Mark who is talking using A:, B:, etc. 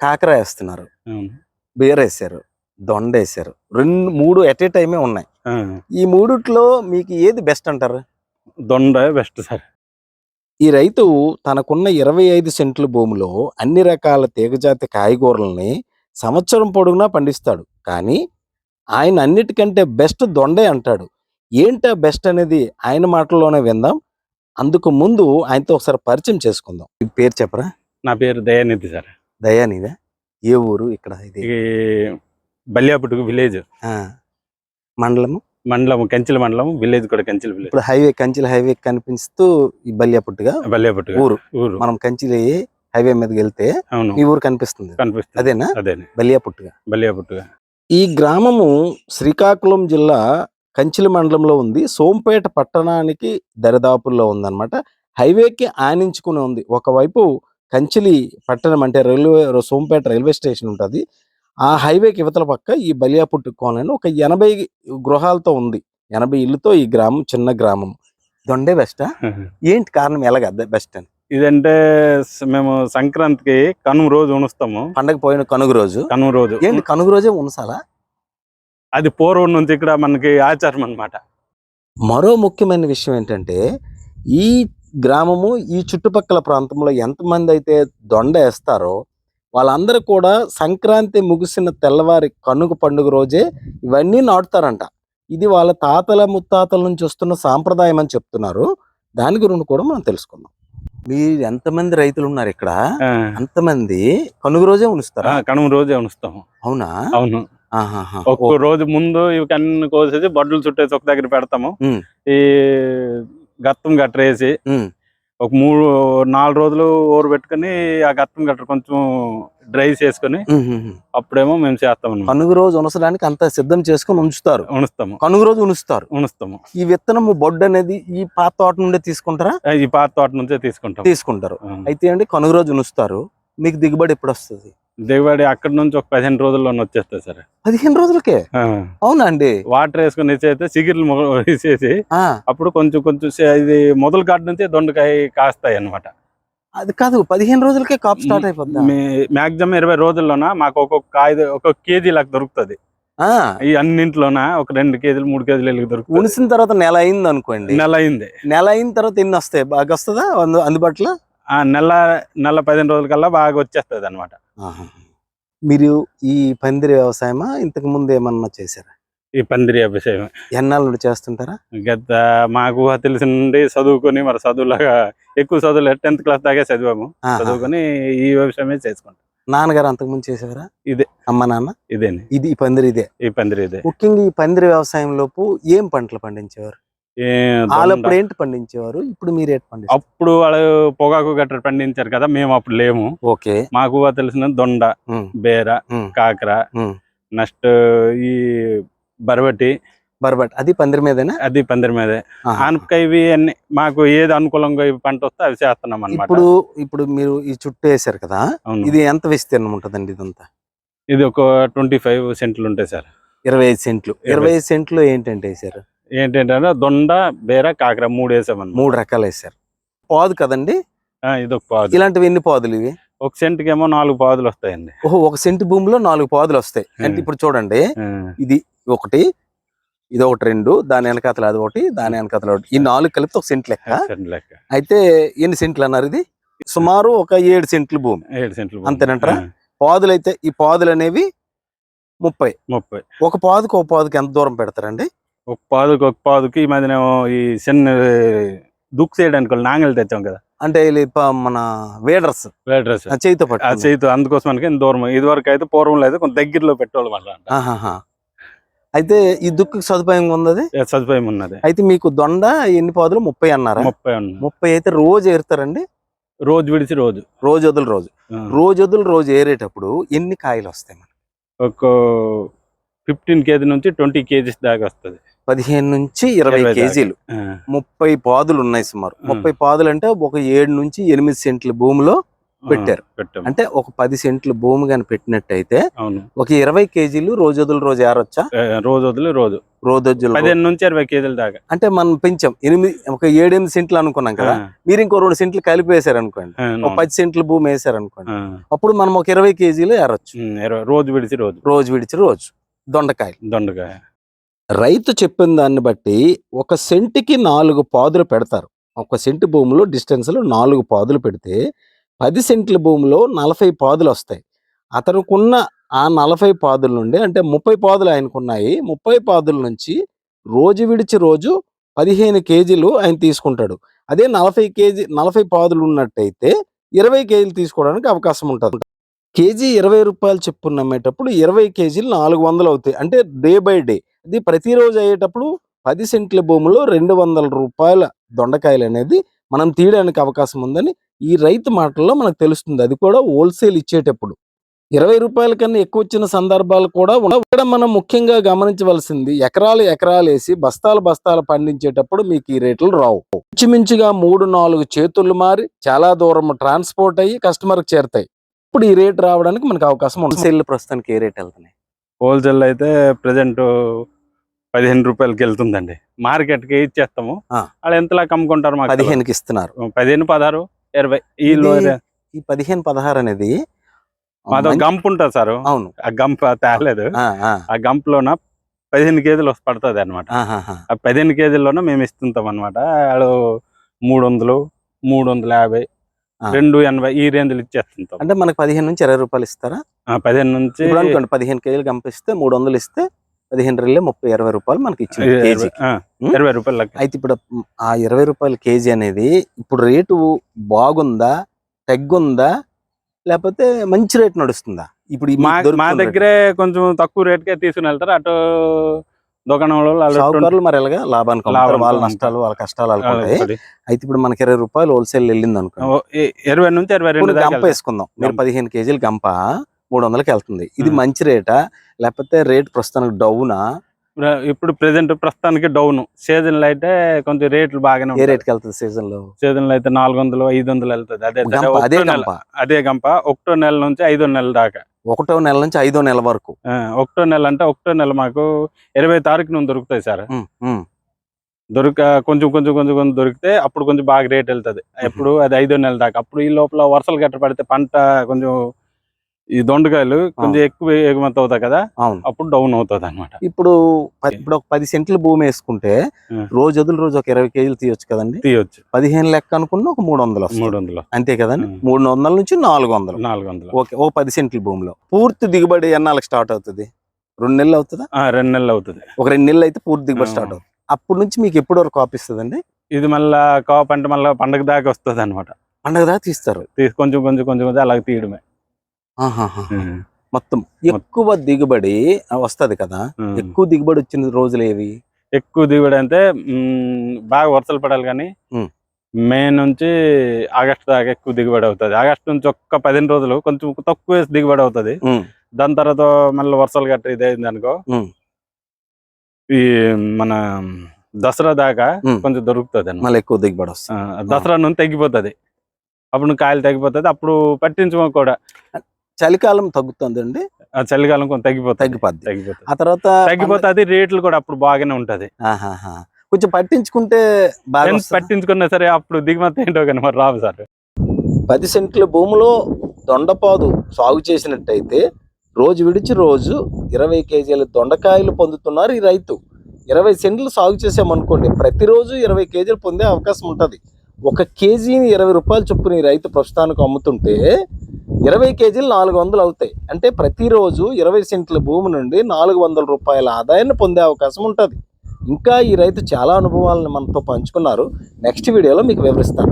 A: కాకర వేస్తున్నారు. బీర వేసారు దొండ వేసారు. రెండు మూడు ఎట్ ఏ టైమే ఉన్నాయి. ఈ మూడిట్లో మీకు ఏది బెస్ట్ అంటారు?
B: దొండ బెస్ట్ సార్.
A: ఈ రైతు తనకున్న ఇరవై ఐదు సెంట్ల భూమిలో అన్ని రకాల తీగజాతి కాయగూరల్ని సంవత్సరం పొడుగునా పండిస్తాడు. కానీ ఆయన అన్నిటికంటే బెస్ట్ దొండే అంటాడు. ఏంటా బెస్ట్ అనేది ఆయన మాటల్లోనే విందాం. అందుకు ముందు ఆయనతో ఒకసారి పరిచయం చేసుకుందాం. పేరు చెప్పరా?
B: నా పేరు దయానిధి సార్.
A: దయానిదా ఏ ఊరు ఇక్కడ ఇది?
B: బల్యాపుట్టుకు విలేజ్.
A: ఆ, మండలము?
B: మండలం కంచెల మండలం విలేజ్ కూడా కంచెల విలేజ్.
A: ఇప్పుడు హైవే కంచిల హైవే కనిపిస్తూ ఈ బల్యాపుట్టుగా
B: బల్యాపుట్టు
A: ఊరు.
B: ఊరు.
A: మనం కంచిలి హైవే మీదకి వెళ్తే ఈ ఊరు కనిపిస్తుంది.
B: కనిపిస్తుంది.
A: అదేనా?
B: అదే
A: బల్యాపుట్టుగా
B: బల్యాపుట్టుగా
A: ఈ గ్రామము శ్రీకాకుళం జిల్లా కంచిలి మండలంలో ఉంది. సోంపేట పట్టణానికి దరిదాపుల్లో ఉందన్నమాట. హైవేకి ఆనించుకుని ఉంది. ఒకవైపు కంచిలి పట్టణం అంటే రైల్వే సోంపేట రైల్వే స్టేషన్ ఉంటుంది. ఆ హైవేకి యువతల పక్క ఈ బలియాపుట్టు కోలని ఒక ఎనభై గృహాలతో ఉంది. ఎనభై ఇల్లుతో ఈ గ్రామం చిన్న గ్రామం. దొండే బెస్టా? ఏంటి కారణం ఎలాగ బెస్ట్ అని?
B: ఇదంటే మేము సంక్రాంతికి కనుమ రోజు ఉణుస్తాము
A: పండగ పోయిన కనుగ రోజు?
B: కనుమ రోజు.
A: ఏంటి కనుగ రోజే ఉనసాలా?
B: అది పూర్వం నుంచి ఇక్కడ మనకి ఆచారం అన్నమాట.
A: మరో ముఖ్యమైన విషయం ఏంటంటే ఈ గ్రామము ఈ చుట్టుపక్కల ప్రాంతంలో ఎంతమంది అయితే దొండ వేస్తారో వాళ్ళందరూ కూడా సంక్రాంతి ముగిసిన తెల్లవారి కనుక పండుగ రోజే ఇవన్నీ నాటుతారంట. ఇది వాళ్ళ తాతల ముత్తాతల నుంచి వస్తున్న సాంప్రదాయం అని చెప్తున్నారు. దాని గురించి కూడా మనం తెలుసుకుందాం. మీరు ఎంతమంది రైతులు ఉన్నారు ఇక్కడ? అంతమంది కనుగ రోజే ఉనుస్తారా?
B: కనుమ రోజే ఉణుస్తాము
A: అవునా?
B: అవును. ఒక్క రోజు ముందు ఇవి కన్ను కోసేసి బడ్లు చుట్టేసి ఒక దగ్గర పెడతాము. ఈ గత్తం గట్టరేసి. ఒక మూడు నాలుగు రోజులు ఊరబెట్టుకొని ఆ గత్తం గట్ట కొంచెం డ్రై చేసుకొని. అప్పుడేమో మేము చేస్తాం
A: కనుగ రోజు ఉనసడానికి అంత సిద్ధం చేసుకొని ఉంచుతారు.
B: ఉణుస్తాము
A: కనుగ రోజు ఉనుస్తారు.
B: ఉణుస్తాము
A: ఈ విత్తనము బొడ్డు అనేది ఈ పాత తోట నుండే తీసుకుంటారా?
B: ఈ పాత తోట నుంచే తీసుకుంటాం
A: తీసుకుంటారు. అయితే అండి కనుగ రోజు ఉనుస్తారు. మీకు దిగుబడి ఎప్పుడు వస్తుంది
B: దిగుబడి అక్కడ నుంచి ఒక పదిహేను రోజుల్లో వచ్చేస్తుంది సార్.
A: పదిహేను రోజులకే. అవునా అండి?
B: వాటర్ వేసుకొని ఇచ్చేస్తే సిగిర్లు వేసేసి అప్పుడు కొంచెం కొంచెం ఇది మొదలు కాడ నుంచి దొండకాయ కాస్తాయి అన్నమాట.
A: అది కాదు పదిహేను రోజులకే కాపు స్టార్ట్ అయిపోద్దా?
B: మాక్సిమం ఇరవై రోజుల్లోన మాకు ఒక్కొక్క కాయ ఒక్కొక్క కేజీ లాగా దొరుకుతుంది.
A: ఆ,
B: ఈ అన్నింటిలోన ఒక రెండు కేజీలు మూడు కేజీలు దొరుకుతుంది.
A: ఉనిసిన తర్వాత నెల అయింది అనుకోండి
B: నెల అయింది.
A: నెల అయిన తర్వాత ఎన్ని వస్తాయి? బాగా వస్తుందా? అందు- అందుబాటులో?
B: నెల నెల పదిహేను రోజుల కల్లా బాగా వచ్చేస్తుంది అనమాట.
A: మీరు ఈ పందిరి వ్యవసాయమా? ఇంతకు ముందు ఏమన్నా చేశారా?
B: ఈ పందిరి అభిషేకం
A: ఎన్నాళ్ళ నుండి చేస్తుంటారా?
B: గత మాకు తెలిసి నుండి చదువుకొని మరి చదువులాగా ఎక్కువ చదువులు టెన్త్ క్లాస్ దాకా చదివాము. చదువుకొని ఈ వ్యవసాయమే చేసుకుంటాం.
A: నాన్నగారు అంతకుముందు చేసేవారా?
B: ఇదే.
A: అమ్మ నాన్న?
B: ఇదేని.
A: ఇది ఈ పందిరి ఇదే.
B: ఈ పందిరి ఇదే.
A: ముఖ్యంగా ఈ పందిరి వ్యవసాయం లోపు ఏం పంటలు పండించేవారు? వాళ్ళప్పుడు ఏంటి పండించేవారు? ఇప్పుడు మీరు ఏంటి
B: అప్పుడు వాళ్ళు పొగాకు గట్ర పండించారు కదా మేము అప్పుడు లేము.
A: ఓకే.
B: మాకు తెలిసిన దొండ బేర కాకర. నెక్స్ట్ ఈ బరబటి.
A: బర్బట్ అది పందిరి మీదేనా?
B: అది పందిరి మీదే. ఆనపకాయ ఇవి అన్ని మాకు ఏది అనుకూలంగా పంట వస్తే అవి చేస్తున్నాం అనమాట
A: ఇప్పుడు ఇప్పుడు మీరు ఈ చుట్టూ వేశారు కదా ఇది ఎంత విస్తీర్ణం ఉంటుందండి ఇదంతా?
B: ఇది ఒక ట్వంటీ ఫైవ్ సెంట్లు ఉంటాయి సార్.
A: ఇరవై ఐదు సెంట్లు.
B: ఇరవై
A: ఐదు సెంట్లు ఏంటంటే వేశారు
B: ఏంటంటే దొండ బేర కాకర మూడు వేసామన్నమాట
A: మూడు రకాలు వేశారు. పాదు కదండి?
B: ఆ, ఇది ఒక పాదు.
A: ఇలాంటివి ఎన్ని పాదులు ఇవి?
B: ఒక సెంట్కి ఏమో నాలుగు పాదులు వస్తాయండి.
A: ఓహో ఒక సెంటు భూమిలో నాలుగు పాదులు వస్తాయి. అంటే. ఇప్పుడు చూడండి ఇది ఒకటి ఇది ఒకటి రెండు దాని వెనకాతల అది ఒకటి దాని వెనకాతల ఒకటి. ఈ నాలుగు కలిపితే ఒక సెంట్ లెక్క.
B: లెక్క.
A: అయితే ఎన్ని సెంట్లు అన్నారు ఇది? సుమారు ఒక ఏడు సెంట్లు భూమి.
B: ఏడు సెంట్లు.
A: అంతేనంటారా? పాదులు అయితే ఈ పాదులు అనేవి ముప్పై.
B: ముప్పై.
A: ఒక పాదుకు ఒక పాదుకి ఎంత దూరం పెడతారండి?
B: ఒక పాదుకి ఒక పాదుకి ఈ మధ్యనేమో ఈ చిన్న దుక్కు చేయడానికి వాళ్ళు నాంగలు తెచ్చాం కదా.
A: అంటే ప- మన వేడర్స్.
B: వేడ్రస్.
A: చేతితో
B: ఆ
A: పట్టు
B: చేతు అందుకోసం మనకి ఇంత దూరం. ఇది వరకు అయితే పూర్వంలో అయితే కొంత దగ్గరలో పెట్టేవాళ్ళం అట్లా
A: ఆహాహా. అయితే ఈ దుక్కు సదుపాయం
B: ఏ సదుపాయం ఉన్నది.
A: అయితే మీకు దొండ ఎన్ని పాదులు? ముప్పై అన్నారా?
B: ముప్పై ఉన్నది
A: ముప్పై అయితే రోజు ఏరుతారండి?
B: రోజు విడిచి రోజు.
A: రోజు వదులు రోజు.
B: ఆ,
A: రోజు వదులు రోజు ఏరేటప్పుడు ఎన్ని కాయలు వస్తాయి మనకి?
B: ఒక ఫిఫ్టీన్ కేజీ నుంచి ట్వంటీ కేజీస్ దాకా వస్తుంది.
A: పదిహేను నుంచి ఇరవై. కేజీలు. ముప్పై పాదులు ఉన్నాయి సుమారు. ముప్పై పాదులు అంటే ఒక ఏడు నుంచి ఎనిమిది సెంట్ల భూమిలో పెట్టారు.
B: పెట్టాం
A: అంటే ఒక పది సెంట్లు భూమి కానీ పెట్టినట్టయితే ఒక ఇరవై కేజీలు రోజుదుల రోజు ఏరొచ్చా?
B: ఏ, రోజు.
A: రోజులు
B: పదిహేను నుంచి ఇరవై కేజీల దాకా.
A: అంటే మనం పెంచాం. ఎనిమిది ఒక ఏడెనిమిది సెంట్లు అనుకున్నాం కదా. మీరు ఇంకో రెండు సెంట్లు కలిపి వేసారు అనుకోండి ఒక పది సెంట్లు భూమి వేసారు అనుకోండి అప్పుడు మనం ఒక ఇరవై కేజీలు ఏరొచ్చు.
B: రోజు విడిచి రోజు.
A: రోజు విడిచి రోజు. దొండకాయలు.
B: దొండకాయ.
A: రైతు చెప్పిన దాన్ని బట్టి ఒక సెంటికి నాలుగు పాదులు పెడతారు. ఒక సెంటు భూమిలో డిస్టెన్స్లో నాలుగు పాదులు పెడితే పది సెంట్ల భూమిలో నలభై పాదులు వస్తాయి. అతనుకున్న ఆ నలభై పాదుల నుండి అంటే ముప్పై పాదులు ఆయనకున్నాయి. ముప్పై పాదుల నుంచి రోజు విడిచి రోజు పదిహేను కేజీలు ఆయన తీసుకుంటాడు. అదే నలభై కేజీ నలభై పాదులు ఉన్నట్టయితే ఇరవై కేజీలు తీసుకోవడానికి అవకాశం ఉంటుంది. కేజీ ఇరవై రూపాయలు చెప్పున్న అమ్మేటప్పుడు ఇరవై కేజీలు నాలుగు వందలు అవుతాయి. అంటే డే బై డే. ఇది ప్రతిరోజు అయ్యేటప్పుడు పది సెంట్ల భూమిలో రెండు వందల రూపాయల దొండకాయలు అనేది మనం తీయడానికి అవకాశం ఉందని ఈ రైతు మాటల్లో మనకు తెలుస్తుంది. అది కూడా హోల్సేల్ ఇచ్చేటప్పుడు. ఇరవై రూపాయల కన్నా ఎక్కువ వచ్చిన సందర్భాలు కూడా ఇక్కడ మనం ముఖ్యంగా గమనించవలసింది ఎకరాలు ఎకరాలు వేసి బస్తాలు బస్తాలు పండించేటప్పుడు మీకు ఈ రేట్లు రావు. ఇంచుమించుగా మూడు నాలుగు చేతులు మారి చాలా దూరం ట్రాన్స్పోర్ట్ అయ్యి కస్టమర్కి చేరుతాయి. ఇప్పుడు ఈ రేట్ రావడానికి మనకు అవకాశం ఉంది హోల్సేల్ ప్రస్తుతానికి ఏ రేట్ వెళ్తున్నాయి?
B: హోల్సేల్ అయితే ప్రజెంట్ పదిహేను రూపాయలకి వెళ్తుందండి. మార్కెట్కి ఇచ్చేస్తాము. వాళ్ళు ఎంతలా కమ్ముకుంటారు మాకు.
A: పదిహేనుకి ఇస్తున్నారు.
B: పదిహేను పదహారు ఇరవై ఈ లో
A: ఈ పదిహేను పదహారు అనేది మంచి-
B: గంప్ ఉంటుంది సార్.
A: అవును.
B: ఆ గంప్ తేలేదు.
A: ఆ,
B: గంప్ లోన పదిహేను కేజీలు పడుతుంది అనమాట. ఆ పదిహేను కేజీల్లోనే మేము ఇస్తుంటాం అనమాట వాళ్ళు మూడు వందలు మూడు వందల యాభై. రెండు ఎనభై ఈ రేంజ్లు ఇచ్చేస్తుంటాం
A: అంటే మనకి పదిహేను నుంచి ఇరవై రూపాయలు ఇస్తారా
B: పదిహేను నుంచి
A: అనుకోండి పదిహేను కేజీలు కంపిస్తే మూడు వందలు ఇస్తే పదిహేను రెల్లే ముప్పై ఇరవై రూపాయలు మనకి ఇచ్చింది
B: ఇరవై-
A: కేజీ?
B: ఇరవై రూపాయలు.
A: అయితే ఇప్పుడు ఆ ఇరవై రూపాయల కేజీ అనేది ఇప్పుడు రేటు బాగుందా తగ్గుందా లేకపోతే మంచి రేట్ నడుస్తుందా ఇప్పుడు
B: మా. దగ్గరే కొంచెం తక్కువ రేట్కే తీసుకుని వెళ్తారు అటు దుకాణంలో
A: మరి ఎలాగా? లాభానికి వాళ్ళ. నష్టాలు వాళ్ళ కష్టాలు వాళ్ళకు
B: ఒకటి.
A: అయితే ఇప్పుడు మనకి ఇరవై రూపాయలు హోల్సేల్ వెళ్ళింది అనుకో
B: ఇరవై నుంచి ఇరవై రెండు
A: గంప. వేసుకుందాం. మీరు. పదిహేను కేజీలు గంప మూడు వందలకి వెళ్తుంది. ఇది. మంచి రేటా? లేకపోతే రేట్ ప్రస్తుతానికి డౌనా?
B: ఇప్పుడు ప్రెసెంట్ ప్రస్తుతానికి డౌన్. సీజన్లో అయితే కొంచెం రేట్లు బాగానే
A: ఏ రేట్కి వెళ్తుంది
B: సీజన్లో సీజన్లో అయితే నాలుగు వందలు ఐదు వందలు వెళ్తుంది. అదే
A: అదే గంప.
B: అదే గంప. ఒకటో నెల నుంచి ఐదో నెల దాకా.
A: ఒకటో నెల నుంచి ఐదో నెల వరకు.
B: ఒకటో నెల అంటే ఒకటో నెల మాకు ఇరవై తారీఖు నుండి దొరుకుతాయి సార్. దొరక కొంచెం కొంచెం కొంచెం కొంచెం దొరికితే అప్పుడు కొంచెం బాగా రేట్ వెళ్తది. ఎప్పుడు అది ఐదో నెల దాకా. అప్పుడు ఈ లోపల వర్షాలు గట్ట పడితే పంట కొంచెం ఈ దొండకాయలు కొంచెం ఎక్కువ ఎగుమతి అవుతాయి కదా
A: అవును.
B: అప్పుడు డౌన్ అవుతుంది అనమాట
A: ఇప్పుడు ఇప్పుడు ఒక పది సెంట్ల భూమి వేసుకుంటే. రోజు వదులు రోజు ఒక ఇరవై కేజీలు తీయొచ్చు కదండి?
B: తీయొచ్చు.
A: పదిహేను లెక్క అనుకున్న ఒక మూడు వందలు.
B: మూడు వందలు
A: అంతే కదండి. మూడు వందల నుంచి నాలుగు వందలు
B: నాలుగు వందలు
A: ఓకే ఓ పది సెంట్ల భూమిలో. పూర్తి దిగుబడి ఎన్నాళ్ళకి స్టార్ట్ అవుతుంది? రెండు నెలలు అవుతుందా?
B: రెండు నెలలు అవుతుంది.
A: ఒక రెండు నెలలు అయితే పూర్తి దిగుబడి. స్టార్ట్ అవుతుంది. అప్పటి నుంచి మీకు ఎప్పటి వరకు ఆపిస్తుందండి
B: ఇది మళ్ళా కాపు అంటే మళ్ళీ పండగ దాకా వస్తుంది అనమాట
A: పండగ దాకా తీస్తారు.
B: కొంచెం కొంచెం కొంచెం కొంచెం అలాగే తీయడమే.
A: మొత్తం ఎక్కువ దిగుబడి వస్తది కదా. ఎక్కువ దిగుబడి వచ్చిన రోజులు ఏవి?
B: ఎక్కువ దిగుబడి అంటే బాగా వర్షాలు పడాలి కానీ. మే నుంచి ఆగస్ట్ దాకా ఎక్కువ దిగుబడి అవుతుంది. ఆగస్ట్ నుంచి ఒక్క పదిహేను రోజులు కొంచెం తక్కువ దిగుబడి అవుతుంది. దాని తర్వాత మళ్ళీ వర్షాలు గట్ట ఇదైంది అనుకో
A: ఉమ్.
B: ఈ మన దసరా దాకా. కొంచెం దొరుకుతుంది.
A: మళ్ళీ ఎక్కువ దిగుబడి వస్తుంది.
B: దసరా నుంచి తగ్గిపోతుంది అప్పుడు కాయలు తగ్గిపోతుంది అప్పుడు పట్టించుకో కూడా.
A: చలికాలం తగ్గుతుందండి.
B: ఆ చలికాలం కొంచెం తగ్గిపోతుంది.
A: తగ్గిపోద్ది.
B: తగ్గిపోతుంది.
A: ఆ తర్వాత
B: తగ్గిపోతుంది రేట్లు కూడా అప్పుడు బాగానే ఉంటది.
A: కొంచెం పట్టించుకుంటే బాగా?
B: పట్టించుకున్నా సరే అప్పుడు దిగుమతి ఏంటో కానీ మరి రావు సార్.
A: పది సెంట్ల భూమిలో దొండపాదు సాగు చేసినట్టయితే రోజు విడిచి రోజు ఇరవై కేజీల దొండకాయలు పొందుతున్నారు ఈ రైతు. ఇరవై సెంట్లు సాగు చేసామనుకోండి ప్రతిరోజు ఇరవై కేజీలు పొందే అవకాశం ఉంటుంది. ఒక కేజీని ఇరవై రూపాయలు చొప్పున ఈ రైతు ప్రస్తుతానికి అమ్ముతుంటే ఇరవై కేజీలు నాలుగు వందలు అవుతాయి. అంటే ప్రతిరోజు ఇరవై సెంట్ల భూమి నుండి నాలుగు వందల రూపాయల ఆదాయాన్ని పొందే అవకాశం ఉంటుంది. ఇంకా ఈ రైతు చాలా అనుభవాలను మనతో పంచుకున్నారు. నెక్స్ట్ వీడియోలో మీకు వివరిస్తాను.